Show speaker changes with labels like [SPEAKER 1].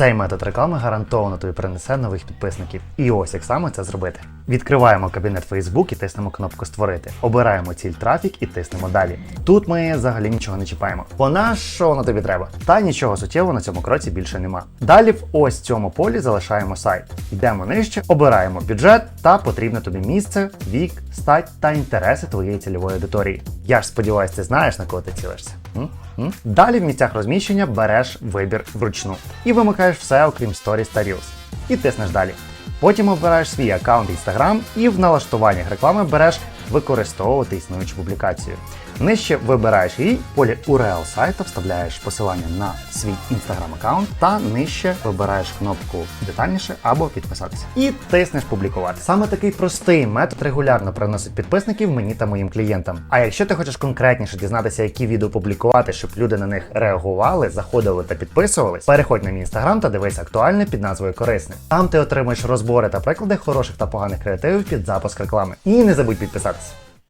[SPEAKER 1] Цей метод реклами гарантовано тобі принесе нових підписників. І ось як саме це зробити. Відкриваємо кабінет Facebook і тиснемо кнопку Створити. Обираємо ціль трафік і тиснемо далі. Тут ми взагалі нічого не чіпаємо. Вона що воно тобі треба? Та нічого суттєвого на цьому кроці більше нема. Далі в ось цьому полі залишаємо сайт. Йдемо нижче, обираємо бюджет та потрібне тобі місце, вік, стать та інтереси твоєї цільової аудиторії. Я ж сподіваюся, ти знаєш на кого ти цілишся. Далі в місцях розміщення береш вибір вручну і вимикаєш все, окрім Stories та Reels. І тиснеш далі. Потім обираєш свій аккаунт Instagram і в налаштуваннях реклами береш використовувати існуючу публікацію. Нижче вибираєш її, в полі URL сайту вставляєш посилання на свій Instagram аккаунт та нижче вибираєш кнопку детальніше або підписатися. І тиснеш публікувати. Саме такий простий метод регулярно приносить підписників мені та моїм клієнтам. А якщо ти хочеш конкретніше дізнатися, які відео публікувати, щоб люди на них реагували, заходили та підписувались, переходь на мій інстаграм та дивись актуальне під назвою Корисне. Там ти отримаєш розбори та приклади хороших та поганих креативів під запуск реклами. І не забудь підписатися. Thanks.